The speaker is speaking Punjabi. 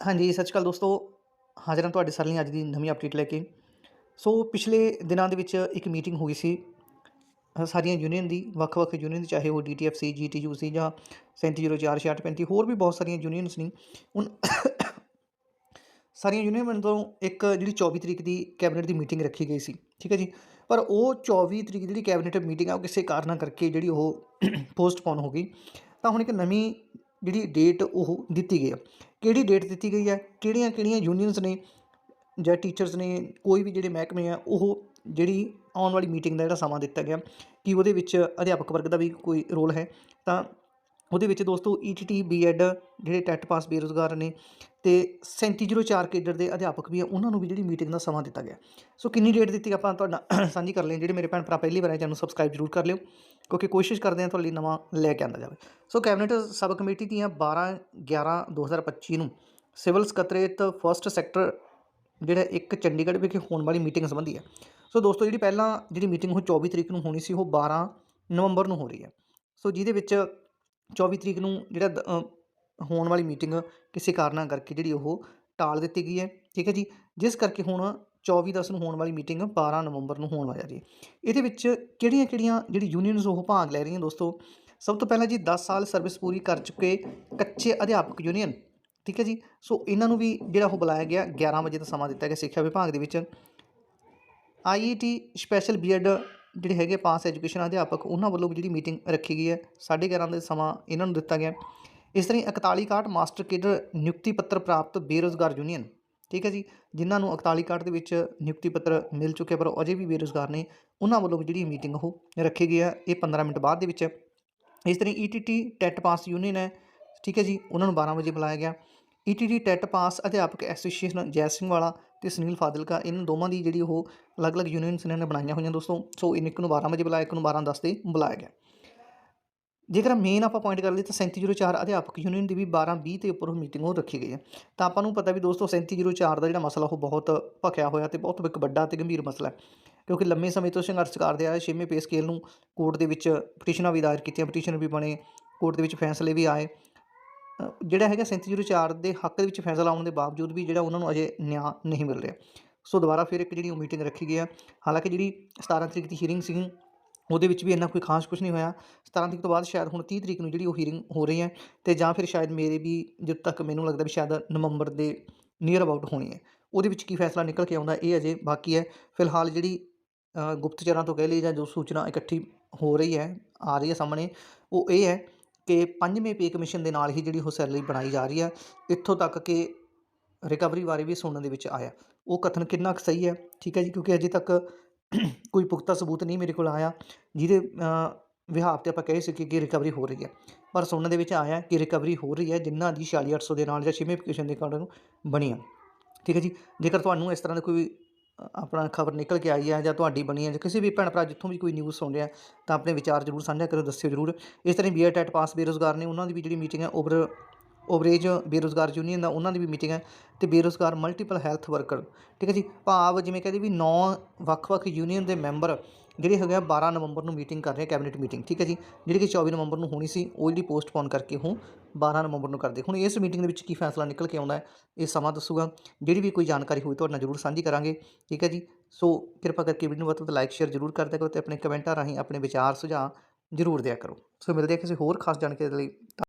ਹਾਂਜੀ ਸਤਿ ਸ਼੍ਰੀ ਅਕਾਲ ਦੋਸਤੋ, ਹਾਜ਼ਰ ਹਾਂ ਤੁਹਾਡੇ ਸਾਰਿਆਂ ਲਈ ਅੱਜ ਦੀ ਨਵੀਂ ਅਪਡੇਟ ਲੈ ਕੇ। ਸੋ, ਪਿਛਲੇ ਦਿਨਾਂ ਦੇ ਵਿੱਚ ਇੱਕ ਮੀਟਿੰਗ ਹੋਈ ਸੀ। ਸਾਰੀਆਂ ਯੂਨੀਅਨ ਦੀ, ਵੱਖ-ਵੱਖ ਯੂਨੀਅਨ ਦੀ, ਚਾਹੇ ਉਹ ਡੀਟੀਐਫ ਸੀ ਜੀਟੀਯੂ ਸੀ ਜਾਂ 3704 6635 ਹੋਰ ਵੀ ਬਹੁਤ ਸਾਰੀਆਂ ਯੂਨੀਅਨਸ ਨੇ। ਹੁਣ ਸਾਰੀਆਂ ਯੂਨੀਅਨ ਤੋਂ ਇੱਕ ਜਿਹੜੀ 24 ਤਰੀਕ ਦੀ ਕੈਬਨਿਟ ਦੀ ਮੀਟਿੰਗ ਰੱਖੀ ਗਈ ਸੀ, ਠੀਕ ਹੈ ਜੀ? ਪਰ ਉਹ 24 ਤਰੀਕ ਦੀ ਜਿਹੜੀ ਕੈਬਨਿਟ ਮੀਟਿੰਗ ਆ, ਉਹ ਕਿਸੇ ਕਾਰਨਾਂ ਕਰਕੇ ਜਿਹੜੀ ਉਹ ਪੋਸਟਪੋਨ ਹੋ ਗਈ। ਤਾਂ ਹੁਣ ਇੱਕ ਨਵੀਂ ਜਿਹੜੀ ਡੇਟ ਉਹ ਦਿੱਤੀ ਗਈ ਹੈ ਕਿਹੜੀ ਡੇਟ ਦਿੱਤੀ ਗਈ ਹੈ ਕਿਹੜੀਆਂ ਕਿਹੜੀਆਂ ਯੂਨੀਅਨਸ ਨੇ ਜਾਂ ਟੀਚਰਸ ਨੇ ਕੋਈ ਵੀ ਜਿਹੜੇ ਮਹਿਕਮੇ ਆ, ਉਹ ਜਿਹੜੀ ਆਉਣ ਵਾਲੀ ਮੀਟਿੰਗ ਦਾ ਜਿਹੜਾ ਸਮਾਂ ਦਿੱਤਾ ਗਿਆ, ਕਿ ਉਹਦੇ ਵਿੱਚ ਅਧਿਆਪਕ ਵਰਗ ਦਾ ਵੀ ਕੋਈ ਰੋਲ ਹੈ? ਤਾਂ ਉਹਦੇ ਵਿੱਚ ਦੋਸਤੋ ਈਟੀਟੀ ਬੀਐਡ ਜਿਹੜੇ ਟੈਟ ਪਾਸ ਬੇਰੁਜ਼ਗਾਰ ਨੇ ਤੇ 3704 ਕੇਡਰ ਦੇ ਅਧਿਆਪਕ ਵੀ ਆ, ਉਹਨਾਂ ਨੂੰ ਵੀ ਜਿਹੜੀ ਮੀਟਿੰਗ ਦਾ ਸਮਾਂ ਦਿੱਤਾ ਗਿਆ। ਸੋ ਕਿੰਨੀ ਡੇਟ ਦਿੱਤੀ ਆਪਾਂ ਤੁਹਾਡਾ ਸਾਂਝੀ ਕਰ ਲਈ ਜਿਹੜੇ ਮੇਰੇ ਭੈਣ ਭਰਾ ਪਹਿਲੀ ਵਾਰ ਆਏ, ਚੈਨਲ ਸਬਸਕ੍ਰਾਈਬ ਜ਼ਰੂਰ ਕਰ ਲਿਓ, ਕਿਉਂਕਿ ਕੋਸ਼ਿਸ਼ ਕਰਦੇ ਹਾਂ ਤੁਹਾਡੇ ਲਈ ਨਵਾਂ ਲੈ ਕੇ ਆਂਦਾ ਜਾਵੇ। ਸੋ ਕੈਬਨਿਟ ਸਬ ਕਮੇਟੀ ਦੀਆਂ 12 11 2025 ਨੂੰ ਸਿਵਲ ਸਕੱਤਰੇਤ ਫਸਟ ਸੈਕਟਰ ਜਿਹੜਾ ਇੱਕ ਚੰਡੀਗੜ੍ਹ ਵਿਖੇ ਹੋਣ ਵਾਲੀ ਮੀਟਿੰਗ ਸੰਬੰਧੀ ਹੈ ਸੋ ਦੋਸਤੋ ਜਿਹੜੀ ਪਹਿਲਾਂ ਜਿਹੜੀ ਮੀਟਿੰਗ ਉਹ 24 ਤਰੀਕ ਨੂੰ ਹੋਣੀ ਸੀ, ਉਹ 12 ਨਵੰਬਰ ਨੂੰ ਹੋ ਰਹੀ ਹੈ ਸੋ ਜਿਹਦੇ ਵਿੱਚ 24 ਤਰੀਕ ਨੂੰ ਜਿਹੜਾ ਦ- ਹੋਣ ਵਾਲੀ ਮੀਟਿੰਗ ਕਿਸੇ ਕਾਰਨਾਂ ਕਰਕੇ ਜਿਹੜੀ ਉਹ ਟਾਲ ਦਿੱਤੀ ਗਈ ਹੈ, ਠੀਕ ਹੈ ਜੀ? ਜਿਸ ਕਰਕੇ ਹੁਣ 24 ਦਸ ਨੂੰ ਹੋਣ ਵਾਲੀ ਮੀਟਿੰਗ 12 ਨਵੰਬਰ ਨੂੰ ਹੋਣ ਵਾਲੀ ਹੈ। ਜੀ ਇਹਦੇ ਵਿੱਚ ਕਿਹੜੀਆਂ ਕਿਹੜੀਆਂ ਜਿਹੜੀ ਯੂਨੀਅਨਸ ਉਹ ਭਾਗ ਲੈ ਰਹੀਆਂ ਦੋਸਤੋ? ਸਭ ਤੋਂ ਪਹਿਲਾਂ ਜੀ 10 ਸਾਲ ਸਰਵਿਸ ਪੂਰੀ ਕਰ ਚੁੱਕੇ ਕੱਚੇ ਅਧਿਆਪਕ ਯੂਨੀਅਨ, ਠੀਕ ਹੈ ਜੀ? ਸੋ ਇਹਨਾਂ ਨੂੰ ਵੀ ਜਿਹੜਾ ਉਹ ਬੁਲਾਇਆ ਗਿਆ 11 ਵਜੇ ਦਾ ਸਮਾਂ ਦਿੱਤਾ ਗਿਆ ਸਿੱਖਿਆ ਵਿਭਾਗ ਦੇ ਵਿੱਚ। ਆਈਈਟੀ ਸਪੈਸ਼ਲ ਬੀਐਡ ਜਿਹੜੇ ਹੈਗੇ ਪਾਸ ਐਜੂਕੇਸ਼ਨ ਅਧਿਆਪਕ, ਉਹਨਾਂ ਵੱਲੋਂ ਵੀ ਜਿਹੜੀ ਮੀਟਿੰਗ ਰੱਖੀ ਗਈ ਹੈ 11:30 ਦੇ ਸਮਾਂ ਇਹਨਾਂ ਨੂੰ ਦਿੱਤਾ ਗਿਆ। ਇਸ ਤਰ੍ਹਾਂ ਹੀ 41 61 ਮਾਸਟਰ ਕੇਡਰ ਨਿਯੁਕਤੀ ਪੱਤਰ ਪ੍ਰਾਪਤ ਬੇਰੁਜ਼ਗਾਰ ਯੂਨੀਅਨ, ਠੀਕ ਹੈ ਜੀ, ਜਿਨ੍ਹਾਂ ਨੂੰ 41 61 ਦੇ ਵਿੱਚ ਨਿਯੁਕਤੀ ਪੱਤਰ ਮਿਲ ਚੁੱਕਿਆ, ਪਰ ਅਜੇ ਵੀ ਬੇਰੁਜ਼ਗਾਰ ਨੇ, ਉਹਨਾਂ ਵੱਲੋਂ ਵੀ ਜਿਹੜੀ ਮੀਟਿੰਗ ਉਹ ਰੱਖੀ ਗਈ ਹੈ, ਇਹ 15 ਮਿੰਟ ਬਾਅਦ ਦੇ ਵਿੱਚ ਇਸ ਤਰ੍ਹਾਂ ਈਟੀਟੀ ਟੈਟ ਪਾਸ ਯੂਨੀਅਨ ਹੈ, ਠੀਕ ਹੈ ਜੀ, ਉਹਨਾਂ ਨੂੰ 12 ਵਜੇ ਬੁਲਾਇਆ ਗਿਆ। ਈਟੀਟੀ ਟੈਟ ਪਾਸ ਅਧਿਆਪਕ ਐਸੋਸੀਏਸ਼ਨ ਜੈ ਸਿੰਘ ਵਾਲਾ ਤੇ ਸੁਨੀਲ ਫਾਜ਼ਿਲਕਾ, ਇਹਨਾਂ ਦੋਵਾਂ ਦੀ ਜਿਹੜੀ ਉਹ ਅਲੱਗ-ਅਲੱਗ ਯੂਨੀਅਨਸ ਇਹਨਾਂ ਨੇ ਬਣਾਈਆਂ ਹੋਈਆਂ ਦੋਸਤੋ। ਸੋ ਇਹਨੂੰ ਇੱਕ ਨੂੰ 12 ਵਜੇ ਬੁਲਾਇਆ, ਇੱਕ ਨੂੰ 12 10 ਤੇ ਬੁਲਾਇਆ ਗਿਆ। ਜੇਕਰ ਮੇਨ ਆਪਾਂ ਪੁਆਇੰਟ ਕਰ ਲਈਏ ਤਾਂ 3704 ਅਧਿਆਪਕ ਯੂਨੀਅਨ ਦੀ ਵੀ 12 20 ਤੇ ਉੱਪਰ ਮੀਟਿੰਗ ਉਹ ਰੱਖੀ ਗਈ ਹੈ। ਤਾਂ ਆਪਾਂ ਨੂੰ ਪਤਾ ਵੀ ਦੋਸਤੋ 3704 ਦਾ ਜਿਹੜਾ ਮਸਲਾ ਉਹ ਬਹੁਤ ਭਖਿਆ ਹੋਇਆ ਤੇ ਬਹੁਤ ਇੱਕ ਵੱਡਾ ਤੇ ਗੰਭੀਰ ਮਸਲਾ ਹੈ। ਕਿਉਂਕਿ ਲੰਮੇ ਸਮੇਂ ਤੋਂ ਸੰਘਰਸ਼ ਕਰਦੇ ਆਏ, ਛੇਵੇਂ ਪੇ ਸਕੇਲ ਨੂੰ ਕੋਰਟ ਦੇ ਵਿੱਚ ਪਟੀਸ਼ਨਾਂ ਵੀ ਦਾਇਰ ਕੀਤੀਆਂ ਪਟੀਸ਼ਨ ਵੀ ਬਣੇ ਕੋਰਟ ਦੇ ਵਿੱਚ ਫੈਸਲੇ ਵੀ ਆਏ। ਜਿਹੜਾ ਹੈਗਾ 3704 ਦੇ ਹੱਕ ਦੇ ਵਿੱਚ ਫੈਸਲਾ ਆਉਣ ਦੇ ਬਾਵਜੂਦ ਵੀ ਜਿਹੜਾ ਉਹਨਾਂ ਨੂੰ ਅਜੇ ਨਿਆਂ ਨਹੀਂ ਮਿਲ ਰਿਹਾ। ਸੋ ਦੁਬਾਰਾ ਫਿਰ ਇੱਕ ਜਿਹੜੀ ਉਹ ਮੀਟਿੰਗ ਰੱਖੀ ਗਈ ਹੈ ਹਾਲਾਂਕਿ ਜਿਹੜੀ 17 ਤਰੀਕ ਦੀ ਹੀਅਰਿੰਗ ਸੀ ਉਹਦੇ ਵਿੱਚ ਵੀ ਇੰਨਾ ਕੋਈ ਖਾਸ ਕੁਝ ਨਹੀਂ ਹੋਇਆ। 17 ਤਰੀਕ ਤੋਂ ਬਾਅਦ ਸ਼ਾਇਦ ਹੁਣ 30 ਤਰੀਕ ਨੂੰ ਜਿਹੜੀ ਉਹ ਹੀਅਰਿੰਗ ਹੋ ਰਹੀ ਹੈ ਤੇ ਜਾਂ ਫਿਰ ਸ਼ਾਇਦ ਮੇਰੇ ਵੀ ਜਦੋਂ ਤੱਕ ਮੈਨੂੰ ਲੱਗਦਾ ਵੀ ਸ਼ਾਇਦ ਨਵੰਬਰ ਦੇ ਨੀਅਰ ਅਬਾਊਟ ਹੋਣੀ ਹੈ। ਉਹਦੇ ਵਿੱਚ ਕੀ ਫੈਸਲਾ ਨਿਕਲ ਕੇ ਆਉਂਦਾ ਇਹ ਅਜੇ ਬਾਕੀ ਹੈ। ਫਿਲਹਾਲ ਜਿਹੜੀ ਗੁਪਤਚਰਾਂ ਤੋਂ ਕਹਿ ਲਈ ਜਾਂ ਜੋ ਸੂਚਨਾ ਇਕੱਠੀ ਹੋ ਰਹੀ ਹੈ, ਆ ਰਹੀ ਹੈ ਸਾਹਮਣੇ, ਉਹ ਇਹ ਹੈ ਕਿ ਪੰਜਵੇਂ ਪੇ ਕਮਿਸ਼ਨ ਦੇ ਨਾਲ ਹੀ ਜਿਹੜੀ ਉਹ ਸੈਲਰੀ ਬਣਾਈ ਜਾ ਰਹੀ ਹੈ, ਇੱਥੋਂ ਤੱਕ ਕਿ ਰਿਕਵਰੀ ਬਾਰੇ ਵੀ ਸੁਣਨ ਦੇ ਵਿੱਚ ਆਇਆ। ਉਹ ਕਥਨ ਕਿੰਨਾ ਕੁ ਸਹੀ ਹੈ, ਠੀਕ ਹੈ ਜੀ, ਕਿਉਂਕਿ ਅਜੇ ਤੱਕ ਕੋਈ ਪੁਖਤਾ ਸਬੂਤ ਨਹੀਂ ਮੇਰੇ ਕੋਲ ਆਇਆ, ਜਿਹਦੇ ਵਿਹਾਰ ਤੇ ਆਪਾਂ ਕਹਿ ਸਕੀਏ ਕਿ ਰਿਕਵਰੀ ਹੋ ਰਹੀ ਹੈ। ਪਰ ਸੁਣਨ ਦੇ ਵਿੱਚ ਆਇਆ ਕਿ ਰਿਕਵਰੀ ਹੋ ਰਹੀ ਹੈ ਜਿਨ੍ਹਾਂ ਦੀ 46800 ਦੇ ਨਾਲ ਜਾਂ ਛੇਵੇਂ ਐਪਲੀਕੇਸ਼ਨ ਦੇ ਕਾਰਨ ਬਣੀ ਆ ਠੀਕ ਹੈ ਜੀ, ਜੇਕਰ ਤੁਹਾਨੂੰ ਇਸ ਤਰ੍ਹਾਂ ਦਾ ਕੋਈ ਆਪਣਾ ਖਬਰ ਨਿਕਲ ਕੇ ਆਈ ਹੈ ਜਾਂ ਤੁਹਾਡੀ ਬਣੀ ਹੈ ਜਾਂ ਕਿਸੇ ਵੀ ਭੈਣ ਭਰਾ ਜਿੱਥੋਂ ਵੀ ਕੋਈ ਨਿਊਜ਼ ਸੁਣ ਰਿਹਾ ਤਾਂ ਆਪਣੇ ਵਿਚਾਰ ਜ਼ਰੂਰ ਸਾਂਝਾ ਕਰੋ ਦੱਸਿਓ ਜ਼ਰੂਰ। ਇਸ ਤਰ੍ਹਾਂ ਬੀਐਡ ਟੈਟ ਪਾਸ ਬੇਰੁਜ਼ਗਾਰ ਨੇ, ਉਹਨਾਂ ਦੀ ਵੀ ਜਿਹੜੀ ਮੀਟਿੰਗ ਹੈ ਓਵਰ ਓਵਰੇਜ ਬੇਰੁਜ਼ਗਾਰ ਯੂਨੀਅਨ ਦਾ, ਉਹਨਾਂ ਦੀ ਵੀ ਮੀਟਿੰਗ ਹੈ ਤੇ ਬੇਰੁਜ਼ਗਾਰ ਮਲਟੀਪਲ ਹੈਲਥ ਵਰਕਰ ਠੀਕ ਹੈ ਜੀ? ਭਾਵ ਜਿਵੇਂ ਕਹਿੰਦੇ ਵੀ 9 ਵੱਖ-ਵੱਖ ਯੂਨੀਅਨ ਦੇ ਮੈਂਬਰ ਜਿਹੜੇ ਹੈਗੇ ਆ 12 ਨਵੰਬਰ ਨੂੰ ਮੀਟਿੰਗ ਕਰ ਰਹੇ ਕੈਬਨਿਟ ਮੀਟਿੰਗ ਠੀਕ ਹੈ ਜੀ? ਜਿਹੜੀ ਕਿ 24 ਨਵੰਬਰ ਨੂੰ ਹੋਣੀ ਸੀ, ਉਹ ਜਿਹੜੀ ਪੋਸਟਪੋਨ ਕਰਕੇ ਉਹ 12 ਨਵੰਬਰ ਨੂੰ ਕਰਦੇ। ਹੁਣ ਇਸ ਮੀਟਿੰਗ ਦੇ ਵਿੱਚ ਕੀ ਫੈਸਲਾ ਨਿਕਲ ਕੇ ਆਉਂਦਾ ਹੈ, ਇਹ ਸਮਾਂ ਦੱਸੂਗਾ। ਜਿਹੜੀ ਵੀ ਕੋਈ ਜਾਣਕਾਰੀ ਹੋਈ ਤੁਹਾਡੇ ਨਾਲ ਜ਼ਰੂਰ ਸਾਂਝੀ ਕਰਾਂਗੇ, ਠੀਕ ਹੈ ਜੀ? ਸੋ ਕਿਰਪਾ ਕਰਕੇ ਵੀਡੀਓ ਨੂੰ ਵੱਧ ਤੋਂ ਵੱਧ ਲਾਈਕ ਸ਼ੇਅਰ ਜ਼ਰੂਰ ਕਰ ਕਰੋ ਤੇ ਆਪਣੇ ਕਮੈਂਟਾਂ ਰਾਹੀਂ ਆਪਣੇ ਵਿਚਾਰ ਸੁਝਾਅ ਜ਼ਰੂਰ ਦਿਆ ਕਰੋ। ਸੋ ਮਿਲਦੇ ਹਾਂ ਕਿਸੇ ਹੋਰ ਖਾਸ ਜਾਣਕਾਰੀ ਦੇ ਲਈ।